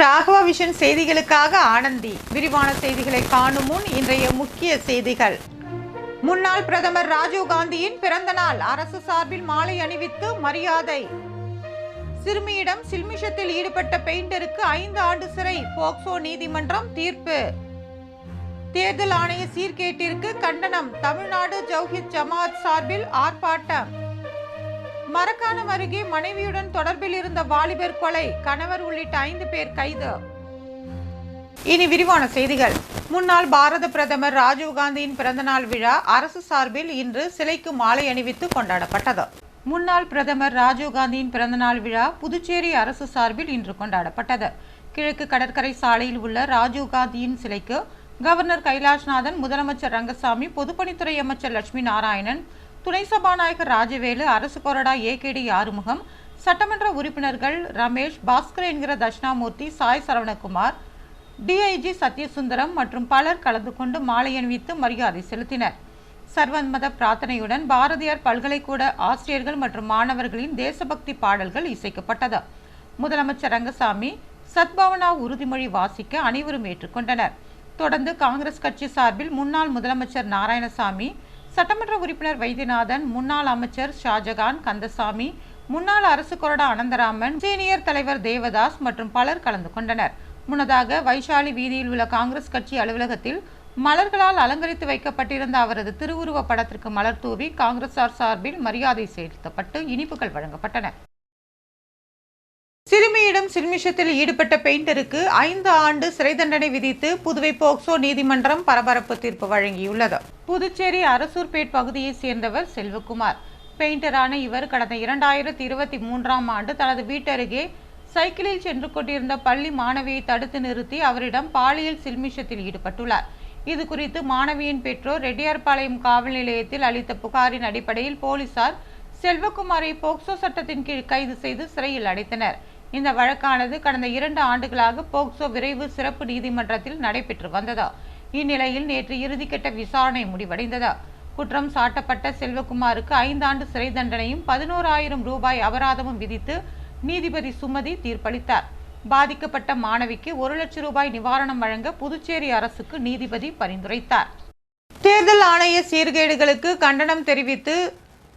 Raghava vision செய்திகளுக்காக ஆனந்தி. விரிவான செய்திகளை காணும் முன் இன்றைய முக்கிய செய்திகள். முன்னாள் பிரதமர் ராஜீவ் காந்தியின் பிறந்த நாள் அரசு சார்பில் மாலை அணிவித்து மரியாதை. சிறுமியிடம் சில்மிஷத்தில் ஈடுபட்ட பெயிண்டருக்கு ஐந்து ஆண்டு சிறை போக்சோ நீதிமன்றம் தீர்ப்பு. தேர்தல் ஆணைய சீர்கேட்டிற்கு கண்டனம் தமிழ்நாடு ஜவுஹித் ஜமாத் சார்பில் ஆர்ப்பாட்டம். மரக்காணம் அருகே மனைவியுடன் தொடர்பில் இருந்த வாலிபர் கொலை. கணவர் உள்ளிட்ட ஐந்து பேர் கைது. இனி விரிவான செய்திகள். முன்னாள் பாரத பிரதமர் ராஜீவ்காந்தியின் பிறந்தநாள் விழா அரசு சார்பில் இன்று சிலைக்கு மாலை அணிவித்து கொண்டாடப்பட்டது. முன்னாள் பிரதமர் ராஜீவ்காந்தியின் பிறந்தநாள் விழா புதுச்சேரி அரசு சார்பில் இன்று கொண்டாடப்பட்டது. கிழக்கு கடற்கரை சாலையில் உள்ள ராஜீவ்காந்தியின் சிலைக்கு கவர்னர் கைலாஷ்நாதன் முதலமைச்சர் ரங்கசாமி பொதுப்பணித்துறை அமைச்சர் லட்சுமி நாராயணன் துணை சபாநாயகர் ராஜவேலு அரசு கொறடா ஏகேடி ஆறுமுகம் சட்டமன்ற உறுப்பினர்கள் ரமேஷ் பாஸ்கர் என்கிற தட்சிணாமூர்த்தி சாய் சரவணகுமார் டிஐஜி சத்யசுந்தரம் மற்றும் பலர் கலந்து கொண்டு மாலை அணிவித்து மரியாதை செலுத்தினர். சர்வமத பிரார்த்தனையுடன் பாரதியார் பல்கலைக்கூட ஆசிரியர்கள் மற்றும் மாணவர்களின் தேசபக்தி பாடல்கள் இசைக்கப்பட்டது. முதலமைச்சர் ரங்கசாமி சத்பவனா உறுதிமொழி வாசிக்க அனைவரும் ஏற்றுக்கொண்டனர். தொடர்ந்து காங்கிரஸ் கட்சி சார்பில் முன்னாள் முதலமைச்சர் நாராயணசாமி சட்டமன்ற உறுப்பினர் வைத்தியநாதன் முன்னாள் அமைச்சர் ஷாஜகான் கந்தசாமி முன்னாள் அரசு கொறடா அனந்தராமன் சீனியர் தலைவர் தேவதாஸ் மற்றும் பலர் கலந்து கொண்டனர். முன்னதாக வைஷாலி வீதியில் உள்ள காங்கிரஸ் கட்சி அலுவலகத்தில் மலர்களால் அலங்கரித்து வைக்கப்பட்டிருந்த அவரது திருவுருவ படத்திற்கு மலர் தூவி காங்கிரசார் சார்பில் மரியாதை செலுத்தப்பட்டு இனிப்புகள் வழங்கப்பட்டன. சிறுமியிடம் சில்மிஷத்தில் ஈடுபட்ட பெயிண்டருக்கு ஐந்து ஆண்டு சிறை தண்டனை விதித்து புதுவை போக்சோ நீதிமன்றம் பரபரப்பு தீர்ப்பு வழங்கியுள்ளது. புதுச்சேரி அரசூர்பேட் பகுதியைச் சேர்ந்தவர் செல்வகுமார். பெயிண்டரான இவர் கடந்த இரண்டாயிரத்தி இருபத்தி மூன்றாம் ஆண்டு தனது வீட்டருகே சைக்கிளில் சென்று கொண்டிருந்த பள்ளி மாணவியை தடுத்து நிறுத்தி அவரிடம் பாலியல் சில்மிஷத்தில் ஈடுபட்டுள்ளார். இது குறித்து மாணவியின் பெற்றோர் ரெட்டியார்பாளையம் காவல் நிலையத்தில் அளித்த புகாரின் அடிப்படையில் போலீசார் செல்வகுமாரை போக்சோ சட்டத்தின் கீழ் கைது செய்து சிறையில் அடைத்தனர். இந்த வழக்கானது கடந்த இரண்டு ஆண்டுகளாக போக்சோ விரைவு சிறப்பு நீதிமன்றத்தில் நடைபெற்று வந்ததா. இந்நிலையில் நேற்று இறுதிக்கட்ட விசாரணை முடிவடைந்ததா. குற்றம் சாட்டப்பட்ட செல்வகுமாருக்கு ஐந்தாண்டு சிறை தண்டனையும் பதினோராயிரம் ரூபாய் அபராதமும் விதித்து நீதிபதி சுமதி தீர்ப்பளித்தார். பாதிக்கப்பட்ட மாணவிக்கு ஒரு லட்சம் ரூபாய் நிவாரணம் வழங்க புதுச்சேரி அரசுக்கு நீதிபதி பரிந்துரைத்தார். தேர்தல் ஆணைய சீர்கேடுகளுக்கு கண்டனம் தெரிவித்து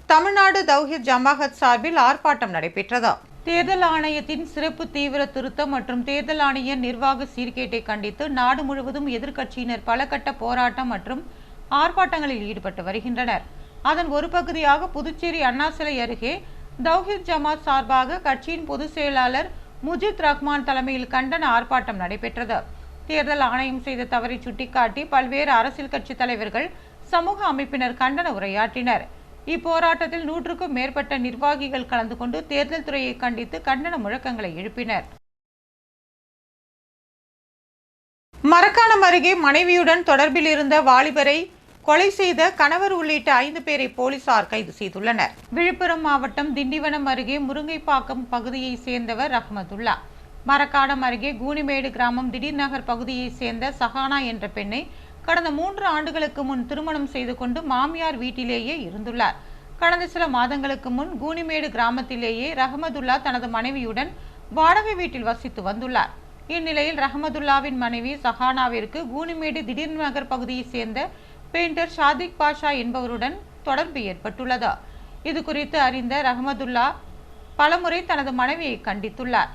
தமிழ்நாடு தௌஹித் ஜமாகத் சார்பில் ஆர்ப்பாட்டம் நடைபெற்றதா. தேர்தல் ஆணையத்தின் சிறப்பு தீவிர திருத்தம் மற்றும் தேர்தல் ஆணைய நிர்வாக சீர்கேட்டை கண்டித்து நாடு முழுவதும் எதிர்க்கட்சியினர் பல கட்ட போராட்டம் மற்றும் ஆர்ப்பாட்டங்களில் ஈடுபட்டு வருகின்றனர். அதன் ஒரு பகுதியாக புதுச்சேரி அண்ணா சிலை அருகே தௌஹித் ஜமாத் சார்பாக கட்சியின் பொதுச் செயலாளர் முஜித் ரஹ்மான் தலைமையில் கண்டன ஆர்ப்பாட்டம் நடைபெற்றது. தேர்தல் ஆணையம் செய்த தவறை சுட்டிக்காட்டி பல்வேறு அரசியல் கட்சி தலைவர்கள் சமூக அமைப்பினர் கண்டன உரையாற்றினர். இப்போராட்டத்தில் நூற்றுக்கும் மேற்பட்ட நிர்வாகிகள் கலந்து கொண்டு தேர்தல் துறையை கண்டித்து கண்டன முழக்கங்களை எழுப்பினர். மரக்காணம் அருகே மனைவியுடன் தொடர்பில் இருந்த வாலிபரை கொலை செய்த கணவர் உள்ளிட்ட ஐந்து பேரை போலீசார் கைது செய்துள்ளனர். விழுப்புரம் மாவட்டம் திண்டிவனம் அருகே முருங்கைப்பாக்கம் பகுதியைச் சேர்ந்தவர் ரஹமதுல்லா மரக்காணம் அருகே கூனிமேடு கிராமம் திடீர் நகர் பகுதியைச் சேர்ந்த சஹானா என்ற பெண்ணை கடந்த மூன்று ஆண்டுகளுக்கு முன் திருமணம் செய்து கொண்டு மாமியார் வீட்டிலேயே இருந்துள்ளார். கடந்த சில மாதங்களுக்கு முன் கூனிமேடு கிராமத்திலேயே ரஹமதுல்லா தனது மனைவியுடன் வாடகை வீட்டில் வசித்து வந்துள்ளார். இந்நிலையில் ரஹமதுல்லாவின் மனைவி சஹானாவிற்கு கூனிமேடு திடீர் நகர் பகுதியைச் சேர்ந்த பெயிண்டர் ஷாதிக் பாஷா என்பவருடன் தொடர்பு ஏற்பட்டுள்ளது. இது குறித்து அறிந்த ரஹமதுல்லா பலமுறை தனது மனைவியை கண்டித்துள்ளார்.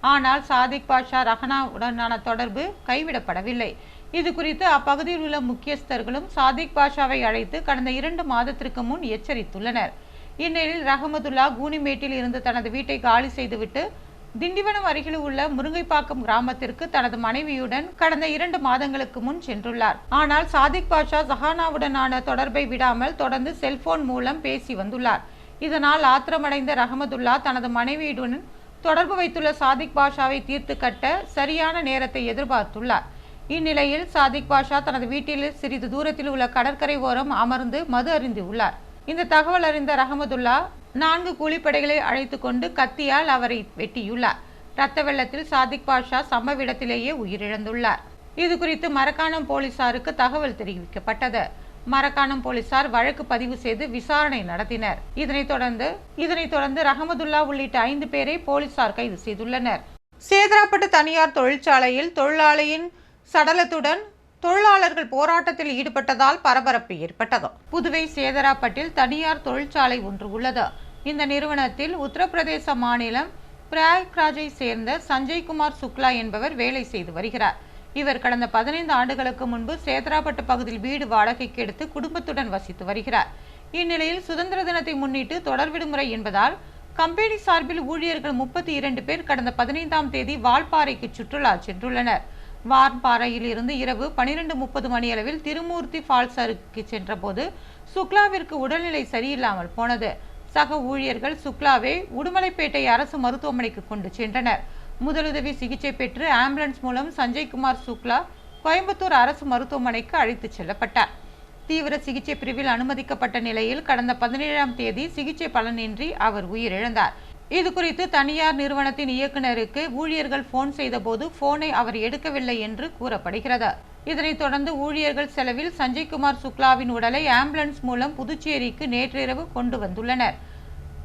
ஆனால் சாதிக் பாஷா ரஹனாவுடனான தொடர்பு கைவிடப்படவில்லை. இது குறித்து அப்பகுதியில் உள்ள முக்கியஸ்தர்களும் சாதிக் பாஷாவை அழைத்து கடந்த இரண்டு மாதத்திற்கு முன் எச்சரித்துள்ளனர். இந்நிலையில் ரஹமதுல்லா கூனிமேட்டில் இருந்து தனது வீட்டை காலி செய்துவிட்டு திண்டிவனம் அருகில் உள்ள முருங்கைப்பாக்கம் கிராமத்திற்கு தனது மனைவியுடன் கடந்த இரண்டு மாதங்களுக்கு முன் சென்றுள்ளார். ஆனால் சாதிக் பாஷா சஹானாவுடனான தொடர்பை விடாமல் தொடர்ந்து செல்போன் மூலம் பேசி வந்துள்ளார். இதனால் ஆத்திரமடைந்த ரஹமதுல்லா தனது மனைவியுடன் தொடர்பு வைத்துள்ள சாதிக் பாஷாவை தீர்த்து கட்ட சரியான நேரத்தை எதிர்பார்த்துள்ளார். இந்நிலையில் சாதிக் பாஷா தனது வீட்டில் சிறிது தூரத்தில் உள்ள கடற்கரை ஓரம் அமர்ந்து மது அருந்தியுள்ளார் இந்த தகவல் அறிந்த ரஹமதுல்லா நான்கு கூலிப்படைகளை அழைத்து கொண்டு கத்தியால் அவரை வெட்டியுள்ளார். இரத்த வெள்ளத்தில் சாதிக் பாஷா சம்பவ இடத்திலேயே உயிரிழந்துள்ளார். இது குறித்து மரக்காணம் போலீசாருக்கு தகவல் தெரிவிக்கப்பட்டது. மரக்காணம் போலீசார் வழக்கு பதிவு செய்து விசாரணை நடத்தினர். இதனைத் தொடர்ந்து இதனைத் தொடர்ந்து ரஹமதுல்லா உள்ளிட்ட ஐந்து பேரை போலீசார் கைது செய்துள்ளனர். சேதராப்பட்டு தனியார் தொழிற்சாலையில் தொழிலாளியின் சடலத்துடன் தொழிலாளர்கள் போராட்டத்தில் ஈடுபட்டதால் பரபரப்பு ஏற்பட்டது. புதுவை சேதராப்பட்டில் தனியார் தொழிற்சாலை ஒன்று உள்ளது. இந்த நிறுவனத்தில் உத்தரப்பிரதேச மாநிலம் பிரயாக்ராஜை சேர்ந்த சஞ்சய்குமார் சுக்லா என்பவர் வேலை செய்து வருகிறார். இவர் கடந்த பதினைந்து ஆண்டுகளுக்கு முன்பு சேதராப்பட்டு பகுதியில் வீடு வாடகைக்கு எடுத்து குடும்பத்துடன் வசித்து வருகிறார். இந்நிலையில் சுதந்திர தினத்தை முன்னிட்டு தொடர் விடுமுறை என்பதால் கம்பெனி சார்பில் ஊழியர்கள் முப்பத்தி இரண்டு பேர் கடந்த பதினைந்தாம் தேதி வால்பாறைக்கு சுற்றுலா சென்றுள்ளனர். வால்பாறையில் இருந்து இரவு பனிரெண்டு முப்பது மணியளவில் திருமூர்த்தி ஃபால்ஸ் அருகே சென்றபோது சுக்லாவிற்கு உடல்நிலை சரியில்லாமல் போனது. சக ஊழியர்கள் சுக்லாவை உடுமலைப்பேட்டை அரசு மருத்துவமனைக்கு கொண்டு சென்றனர். முதலுதவி சிகிச்சை பெற்று ஆம்புலன்ஸ் மூலம் சஞ்சய்குமார் சுக்லா கோயம்புத்தூர் அரசு மருத்துவமனைக்கு அழைத்துச் செல்லப்பட்டார். தீவிர சிகிச்சை பிரிவில் அனுமதிக்கப்பட்ட நிலையில் கடந்த பதினேழாம் தேதி சிகிச்சை பலனின்றி அவர் உயிரிழந்தார். இது குறித்து தனியார் நிறுவனத்தின் இயக்குநருக்கு ஊழியர்கள் போன் செய்தபோது போனை அவர் எடுக்கவில்லை என்று கூறப்படுகிறது. இதனைத் தொடர்ந்து ஊழியர்கள் செலவில் சஞ்சய்குமார் சுக்லாவின் உடலை ஆம்புலன்ஸ் மூலம் புதுச்சேரிக்கு நேற்றிரவு கொண்டு வந்துள்ளனர்.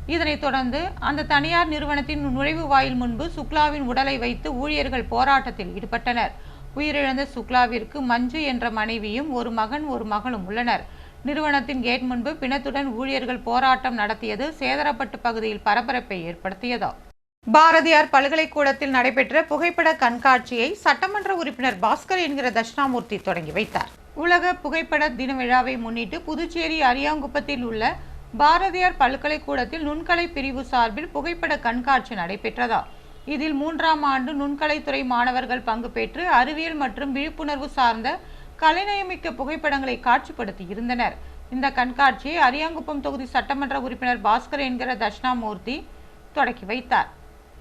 இதனைத் தொடர்ந்து அந்த தனியார் நிறுவனத்தின் நுழைவு வாயில் முன்பு சுக்லாவின் உடலை வைத்து ஊழியர்கள் போராட்டத்தில் ஈடுபட்டனர். உயிரிழந்த சுக்லாவிற்கு மஞ்சு என்ற மனைவியும் ஒரு மகன் ஒரு மகளும் உள்ளனர். நிறுவனத்தின் கேட் முன்பு பிணத்துடன் ஊழியர்கள் போராட்டம் நடத்தியது சேதரப்பட்டு பகுதியில் பரபரப்பை ஏற்படுத்தியதா? பாரதியார் பல்கலைக்கூடத்தில் நடைபெற்ற புகைப்பட கண்காட்சியை சட்டமன்ற உறுப்பினர் பாஸ்கர் என்கிற தட்சிணாமூர்த்தி தொடங்கி வைத்தார். உலக புகைப்பட தின விழாவை முன்னிட்டு புதுச்சேரி அரியாங்குப்பத்தில் உள்ள பாரதியார் பல்கலைக்கூடத்தில் நுண்கலை பிரிவு சார்பில் புகைப்பட கண்காட்சி நடைபெற்றதா? இதில் மூன்றாம் ஆண்டு நுண்கலைத்துறை மாணவர்கள் பங்கு பெற்று அறிவியல் மற்றும் விழிப்புணர்வு சார்ந்த கலைநயமிக்க புகைப்படங்களை காட்சிப்படுத்தி இருந்தனர். இந்த கண்காட்சியை அரியாங்குப்பம் தொகுதி சட்டமன்ற உறுப்பினர் பாஸ்கர் என்கிற தட்சிணாமூர்த்தி தொடக்கி வைத்தார்.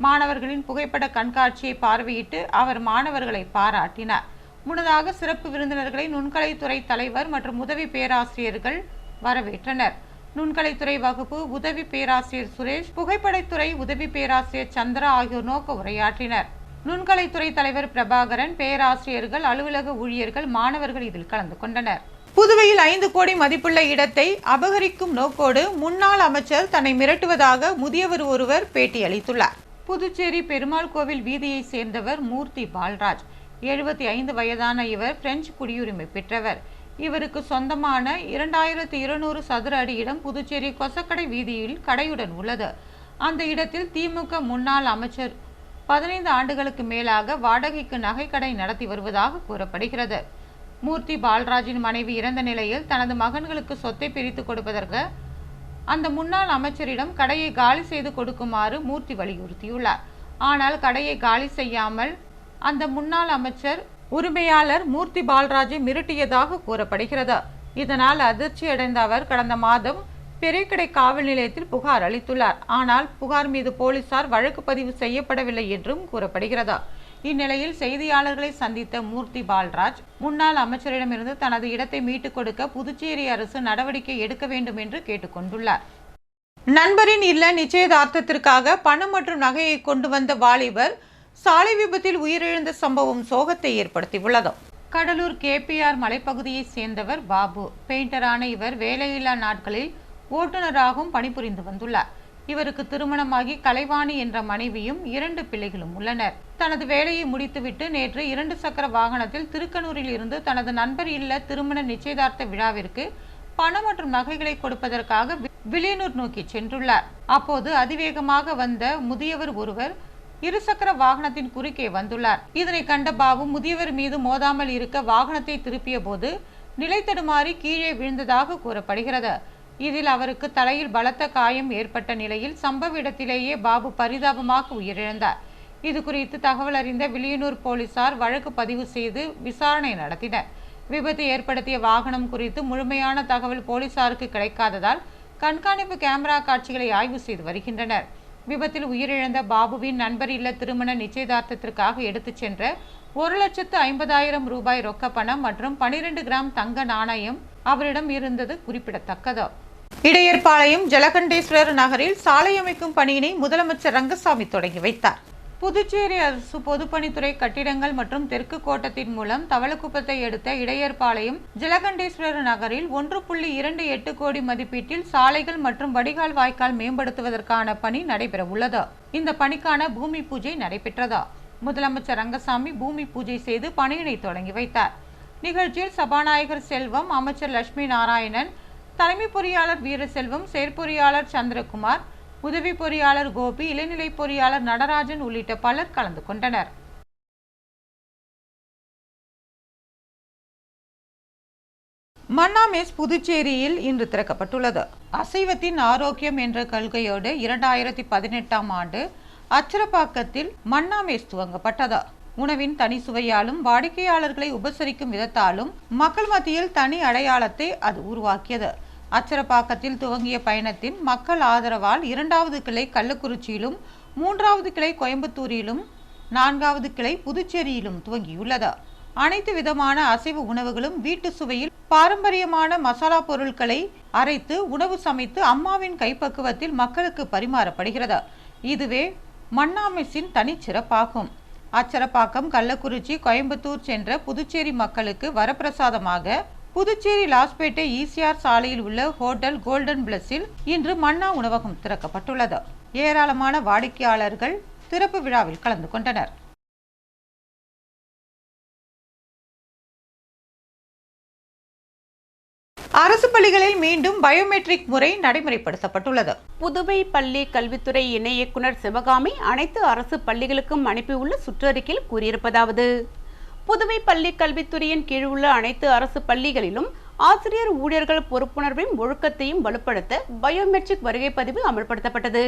மாணவர்களின் புகைப்பட கண்காட்சியை பார்வையிட்டு அவர் மாணவர்களை பாராட்டினார். முன்னதாக சிறப்பு விருந்தினர்களை நுண்கலைத்துறை தலைவர் மற்றும் உதவி பேராசிரியர்கள் வரவேற்றனர். நுண்கலைத்துறை வகுப்பு உதவி பேராசிரியர் சுரேஷ் புகைப்படத்துறை உதவி பேராசிரியர் சந்திரா ஆகியோர் நோக்க உரையாற்றினர். நுண்கலைத்துறை தலைவர் பிரபாகரன் பேராசிரியர்கள் அலுவலக ஊழியர்கள் மாணவர்கள் இதில் கலந்து கொண்டனர். புதுவையில் ஐந்து கோடி மதிப்புள்ள இடத்தை அபகரிக்கும் நோக்கோடு முன்னாள் அமைச்சர் தன்னை மிரட்டுவதாக முதியவர் ஒருவர் பேட்டியளித்துள்ளார். புதுச்சேரி பெருமாள் கோவில் வீதியை சேர்ந்தவர் மூர்த்தி பால்ராஜ். எழுபத்தி ஐந்து வயதான இவர் பிரெஞ்சு குடியுரிமை பெற்றவர். இவருக்கு சொந்தமான இரண்டாயிரத்தி இருநூறு சதுர அடி இடம் புதுச்சேரி கொசக்கடை வீதியில் கடையுடன் உள்ளது. அந்த இடத்தில் திமுக முன்னாள் அமைச்சர் பதினைந்து ஆண்டுகளுக்கு மேலாக வாடகைக்கு நகைக்கடை நடத்தி வருவதாக கூறப்படுகிறது. மூர்த்தி பால்ராஜின் மனைவி இறந்த நிலையில் தனது மகன்களுக்கு சொத்தை பிரித்து கொடுப்பதற்கு அந்த முன்னாள் அமைச்சரிடம் கடையை காலி செய்து கொடுக்குமாறு மூர்த்தி வலியுறுத்தியுள்ளார். ஆனால் கடையை காலி செய்யாமல் அந்த முன்னாள் அமைச்சர் உரிமையாளர் மூர்த்தி பால்ராஜை மிரட்டியதாக கூறப்படுகிறது. இதனால் அதிர்ச்சியடைந்த அவர் கடந்த மாதம் பெரியக்கடை காவல் நிலையத்தில் புகார் அளித்துள்ளார். ஆனால் புகார் மீது போலீசார் வழக்கு பதிவு செய்யப்படவில்லை என்றும் கூறப்படுகிறது. இந்நிலையில் செய்தியாளர்களை சந்தித்த மூர்த்தி பால்ராஜ் முன்னாள் அமைச்சரிடமிருந்து தனது இடத்தை மீட்டுக் கொடுக்க புதுச்சேரி அரசு நடவடிக்கை எடுக்க வேண்டும் என்று கேட்டுக்கொண்டுள்ளார் நண்பரின் இல்ல நிச்சயதார்த்தத்திற்காக பணம் மற்றும் நகையை கொண்டு வந்த வாலிபர் சாலை விபத்தில் உயிரிழந்த சம்பவம் சோகத்தை ஏற்படுத்தியுள்ளது. கடலூர் கேபிஆர் மலைப்பகுதியைச் சேர்ந்தவர் பாபு. பெயிண்டரான இவர் வேலையில்லா நாட்களில் ஓட்டுநராகவும் பணிபுரிந்து வந்துள்ளார். இவருக்கு திருமணமாகி கலைவாணி என்ற மனைவியும் இரண்டு பிள்ளைகளும் உள்ளனர். தனது வேலையை முடித்துவிட்டு நேற்று இரண்டு சக்கர வாகனத்தில் திருக்கனூரில் இருந்து தனது நண்பர் இல்ல திருமண நிச்சயதார்த்த விழாவிற்கு பணம் மற்றும் நகைகளை கொடுப்பதற்காக வி- வில்லியனூர் நோக்கி சென்றுள்ளார். அப்போது அதிவேகமாக வந்த முதியவர் ஒருவர் இருசக்கர வாகனத்தின் குறுக்கே வந்துள்ளார். இதனை கண்ட பாபு முதியவர் மீது மோதாமல் இருக்க வாகனத்தை திருப்பிய போது நிலை தடுமாறி கீழே விழுந்ததாக கூறப்படுகிறது. இதில் அவருக்கு தலையில் பலத்த காயம் ஏற்பட்ட நிலையில் சம்பவ இடத்திலேயே பாபு பரிதாபமாக உயிரிழந்தார். இது குறித்து தகவல் அறிந்த வில்லியனூர் போலீசார் வழக்கு பதிவு செய்து விசாரணை நடத்தினர். விபத்து ஏற்படுத்திய வாகனம் குறித்து முழுமையான தகவல் போலீசாருக்கு கிடைக்காததால் கண்காணிப்பு கேமரா காட்சிகளை ஆய்வு செய்து வருகின்றனர். விபத்தில் உயிரிழந்த பாபுவின் நண்பர் இல்ல திருமண நிச்சயதார்த்தத்திற்காக எடுத்துச் சென்ற ஒரு லட்சத்து ஐம்பதாயிரம் ரூபாய் ரொக்க பணம் மற்றும் பனிரெண்டு கிராம் தங்க நாணயம் அவரிடம் இருந்தது குறிப்பிடத்தக்கது. இடையர்பாளையம் ஜலகண்டேஸ்வரர் நகரில் சாலை அமைக்கும் பணியினை முதலமைச்சர் ரங்கசாமி தொடங்கி வைத்தார். புதுச்சேரி அரசு பொதுப்பணித்துறை கட்டிடங்கள் மற்றும் தெற்கு கோட்டத்தின் மூலம் தவளக்குப்பத்தை எடுத்த இடையர்பாளையம் ஜலகண்டேஸ்வரர் நகரில் ஒன்று புள்ளி இரண்டு எட்டு கோடி மதிப்பீட்டில் சாலைகள் மற்றும் வடிகால் வாய்க்கால் மேம்படுத்துவதற்கான பணி நடைபெற உள்ளது. இந்த பணிக்கான பூமி பூஜை நடைபெற்றதா. முதலமைச்சர் ரங்கசாமி பூமி பூஜை செய்து பணியினை தொடங்கி வைத்தார். நிகழ்ச்சியில் சபாநாயகர் செல்வம் அமைச்சர் லட்சுமி நாராயணன் தலைமை பொறியாளர் வீரசெல்வம் செயற்பொறியாளர் சந்திரகுமார் உதவி பொறியாளர் கோபி இளநிலை பொறியாளர் நடராஜன் உள்ளிட்ட பலர் கலந்து கொண்டனர். மன்னா மெஸ் புதுச்சேரியில் இன்று திறக்கப்பட்டுள்ளது. அசைவத்தின் ஆரோக்கியம் என்ற கொள்கையோடு இரண்டாயிரத்தி பதினெட்டாம் ஆண்டு அச்சரப்பாக்கத்தில் மன்னா மெஸ் துவங்கப்பட்டது. உணவின் தனி சுவையாலும் வாடிக்கையாளர்களை உபசரிக்கும் விதத்தாலும் மக்கள் மத்தியில் தனி அடையாளத்தை அது உருவாக்கியது. அச்சரப்பாக்கத்தில் துவங்கிய பயணத்தின் மக்கள் ஆதரவால் இரண்டாவது கிளை கள்ளக்குறிச்சியிலும் மூன்றாவது கிளை கோயம்புத்தூரிலும் நான்காவது கிளை புதுச்சேரியிலும் துவங்கியுள்ளது. அனைத்து விதமான அசைவ உணவுகளும் வீட்டு சுவையில் பாரம்பரியமான மசாலா பொருட்களை அரைத்து உணவு சமைத்து அம்மாவின் கைப்பக்குவத்தில் மக்களுக்கு பரிமாறப்படுகிறது. இதுவே மண்ணாமிஸின் தனிச்சிறப்பாகும். அச்சரப்பாக்கம் கள்ளக்குறிச்சி கோயம்புத்தூர் சென்ற புதுச்சேரி மக்களுக்கு வரப்பிரசாதமாக புதுச்சேரி லாஸ்பேட்டை ஈசிஆர் சாலையில் உள்ள ஹோட்டல் கோல்டன் பிளஸில் இன்று மன்னா உணவகம் திறக்கப்பட்டுள்ளது. ஏராளமான வாடிக்கையாளர்கள் திறப்பு விழாவில் கலந்து கொண்டனர். அரசு பள்ளிகளில் மீண்டும் பயோமெட்ரிக் முறை நடைமுறைப்படுத்தப்பட்டுள்ளது. புதுவை பள்ளி கல்வித்துறை இணை இயக்குநர் சிவகாமி அனைத்து அரசு பள்ளிகளுக்கும் அனுப்பியுள்ள சுற்றறிக்கையில் கூறியிருப்பதாவது புதுவை பள்ளி கல்வித்துறையின் கீழ் உள்ள அனைத்து அரசு பள்ளிகளிலும் ஆசிரியர் ஊழியர்கள் பொறுப்புணர்வையும் ஒழுக்கத்தையும் வலுப்படுத்த பயோமெட்ரிக் வருகை பதிவு அமல்படுத்தப்பட்டது.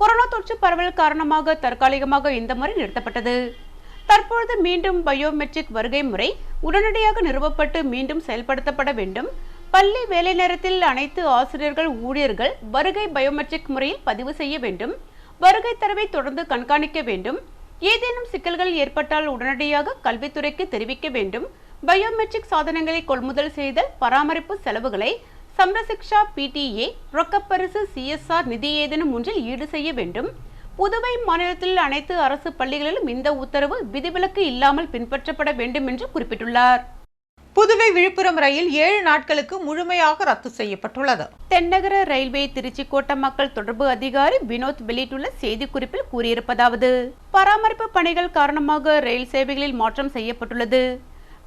கொரோனா தொற்று பரவல் காரணமாக தற்காலிகமாக இந்த முறை நிறுத்தப்பட்டது. தற்பொழுது மீண்டும் பயோமெட்ரிக் வருகை முறை உடனடியாக நிறுவப்பட்டு மீண்டும் செயல்படுத்தப்பட வேண்டும். பள்ளி வேலை நேரத்தில் அனைத்து ஆசிரியர்கள் ஊழியர்கள் வருகை பயோமெட்ரிக் முறையில் பதிவு செய்ய வேண்டும். வருகை தரவை தொடர்ந்து கண்காணிக்க வேண்டும். ஏதேனும் சிக்கல்கள் ஏற்பட்டால் உடனடியாக கல்வித்துறைக்கு தெரிவிக்க வேண்டும். பயோமெட்ரிக் சாதனங்களை கொள்முதல் செய்தல் பராமரிப்பு செலவுகளை சம்ரசிக்ஷா பிடிஏ ரொக்கப்பரிசு சிஎஸ்ஆர் நிதி ஏதேனும் ஒன்றில் ஈடு செய்ய வேண்டும். புதுவை மாநிலத்தில் அனைத்து அரசு பள்ளிகளிலும் இந்த உத்தரவு விதிவிலக்கு இல்லாமல் பின்பற்றப்பட வேண்டும் என்று குறிப்பிட்டுள்ளார். புதுவை விழுப்புரம் ரயில் ஏழு நாட்களுக்கு முழுமையாக ரத்து செய்யப்பட்டுள்ளது. தென்னகர ரயில்வே திருச்சி கோட்ட மக்கள் தொடர்பு அதிகாரி வினோத் வெளியிட்டுள்ள செய்திக்குறிப்பில் கூறியிருப்பதாவது பராமரிப்பு பணிகள் காரணமாக ரயில் சேவைகளில் மாற்றம் செய்யப்பட்டுள்ளது.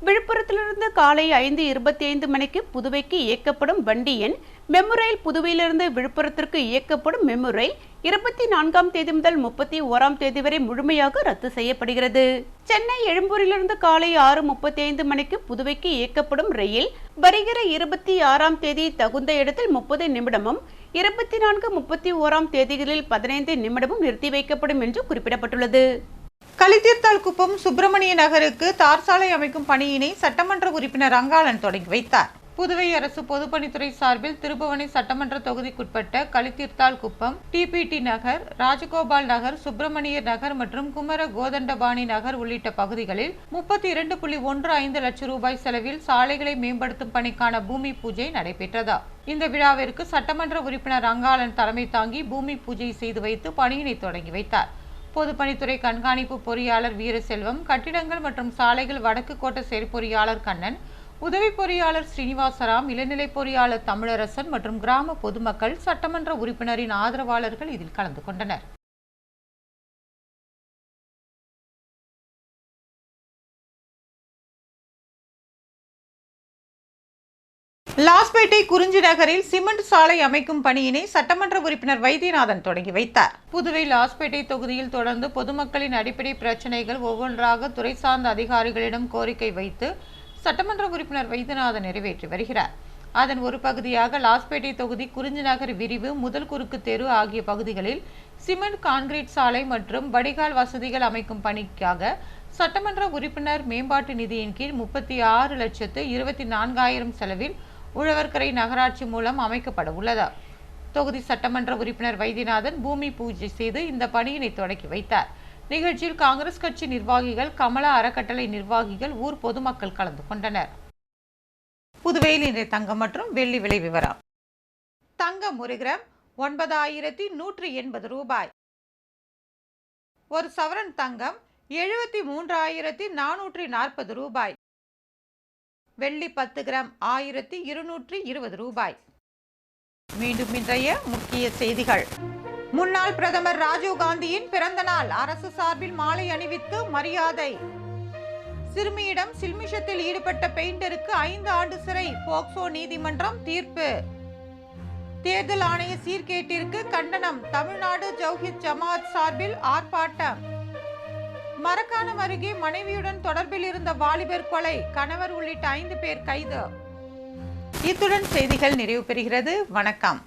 விழுப்புரத்திலிருந்து காலை ஐந்து இருபத்தி ஐந்து மணிக்கு புதுவைக்கு இயக்கப்படும் வண்டி எண் மெமு ரயில் புதுவையிலிருந்து விழுப்புரத்திற்கு இயக்கப்படும் மெமு ரயில் இருபத்தி நான்காம் தேதி முதல் முப்பத்தி ஓராம் தேதி வரை முழுமையாக ரத்து செய்யப்படுகிறது. சென்னை எழும்பூரிலிருந்து காலை ஆறு முப்பத்தி ஐந்து மணிக்கு புதுவைக்கு இயக்கப்படும் ரயில் வருகிற இருபத்தி ஆறாம் தேதி தகுந்த இடத்தில் முப்பது நிமிடமும் இருபத்தி நான்கு முப்பத்தி ஓராம் தேதிகளில் பதினைந்து நிமிடமும் நிறுத்தி வைக்கப்படும் என்று குறிப்பிடப்பட்டுள்ளது. களித்தீர்த்தால் குப்பம் சுப்பிரமணிய நகருக்கு தார் சாலை அமைக்கும் பணியினை சட்டமன்ற உறுப்பினர் ரங்காளன் தொடங்கி வைத்தார். புதுவை அரசு பொதுப்பணித்துறை சார்பில் திருபுவனை சட்டமன்ற தொகுதிக்குட்பட்ட கலித்தீர்த்தால் குப்பம் டிபிடி நகர் ராஜகோபால் நகர் சுப்பிரமணியர் நகர் மற்றும் குமர கோதண்டபாணி நகர் உள்ளிட்ட பகுதிகளில் முப்பத்தி இரண்டு புள்ளி ஒன்று ஐந்து லட்சம் ரூபாய் செலவில் சாலைகளை மேம்படுத்தும் பணிக்கான பூமி பூஜை நடைபெற்றதா. இந்த விழாவிற்கு சட்டமன்ற உறுப்பினர் ரங்காளன் தலைமை தாங்கி பூமி பூஜை செய்து வைத்து பணியினை தொடங்கி வைத்தார். பொதுப்பணித்துறை கண்காணிப்பு பொறியாளர் வீரசெல்வம் கட்டிடங்கள் மற்றும் சாலைகள் வடக்கு கோட்ட செயற்பொறியாளர் கண்ணன் உதவி பொறியாளர் ஸ்ரீனிவாசராம் இளநிலை பொறியாளர் தமிழரசன் மற்றும் கிராம பொதுமக்கள் சட்டமன்ற உறுப்பினரின் ஆதரவாளர்கள் இதில் கலந்து கொண்டனர். லாஸ்பேட்டை குறிஞ்சி நகரில் சிமெண்ட் சாலை அமைக்கும் பணியினை சட்டமன்ற உறுப்பினர் வைத்தியநாதன் தொடங்கி வைத்தார். புதுவை லாஸ்பேட்டை தொகுதியில் தொடர்ந்து பொதுமக்களின் அடிப்படை பிரச்சனைகள் ஒவ்வொன்றாக துறை சார்ந்த அதிகாரிகளிடம் கோரிக்கை வைத்து சட்டமன்ற உறுப்பினர் வைத்தியநாதன் நிறைவேற்றி வருகிறார். அதன் ஒரு பகுதியாக லாஸ்பேட்டை தொகுதி குறிஞ்சி நகர் விரிவு முதல் குறுக்கு தெரு ஆகிய பகுதிகளில் சிமெண்ட் கான்கிரீட் சாலை மற்றும் வடிகால் வசதிகள் அமைக்கும் பணிக்காக சட்டமன்ற உறுப்பினர் மேம்பாட்டு நிதியின் கீழ் முப்பத்தி ஆறு லட்சத்து இருபத்தி நான்காயிரம் செலவில் உழவர்கரை நகராட்சி மூலம் அமைக்கப்பட உள்ளது. தொகுதி சட்டமன்ற உறுப்பினர் வைத்தியநாதன் பூமி பூஜை செய்து இந்த பணியினை தொடக்கி வைத்தார். நிகழ்ச்சியில் காங்கிரஸ் கட்சி நிர்வாகிகள் கமலா அறக்கட்டளை நிர்வாகிகள் ஊர் பொதுமக்கள் கலந்து கொண்டனர். புதுவையில் இன்றைய தங்கம் மற்றும் வெள்ளி விலை விவரம். தங்கம் ஒரு கிராம் ஒன்பதாயிரத்தி நூற்றி எண்பது ரூபாய். ஒரு சவரன் தங்கம் எழுபத்தி மூன்றாயிரத்தி நானூற்றி நாற்பது ரூபாய். வெள்ளி பத்து கிராம் ஆயிரத்தி இருநூற்றி இருபது ரூபாய். மீண்டும் இன்றைய முக்கிய செய்திகள். முன்னாள் பிரதமர் ராஜீவ் காந்தியின் பிறந்த நாள். அரசு சார்பில் மாலை அணிவித்து மரியாதை. சிறுமியிடம் சில்மிஷத்தில் ஈடுபட்ட பெயிண்டருக்கு ஐந்து ஆண்டு சிறை. போக்சோ நீதிமன்றம் தீர்ப்பு. தேர்தல் ஆணைய சீர்கேட்டிற்கு கண்டனம். தமிழ்நாடு ஜவுஹித் ஜமாத் சார்பில் ஆர்ப்பாட்டம். மரக்காணம் அருகே மனைவியுடன் தொடர்பில் இருந்த வாலிபர் கொலை. கணவர் உள்ளிட்ட ஐந்து பேர் கைது. இத்துடன் செய்திகள் நிறைவு பெறுகிறது. வணக்கம்.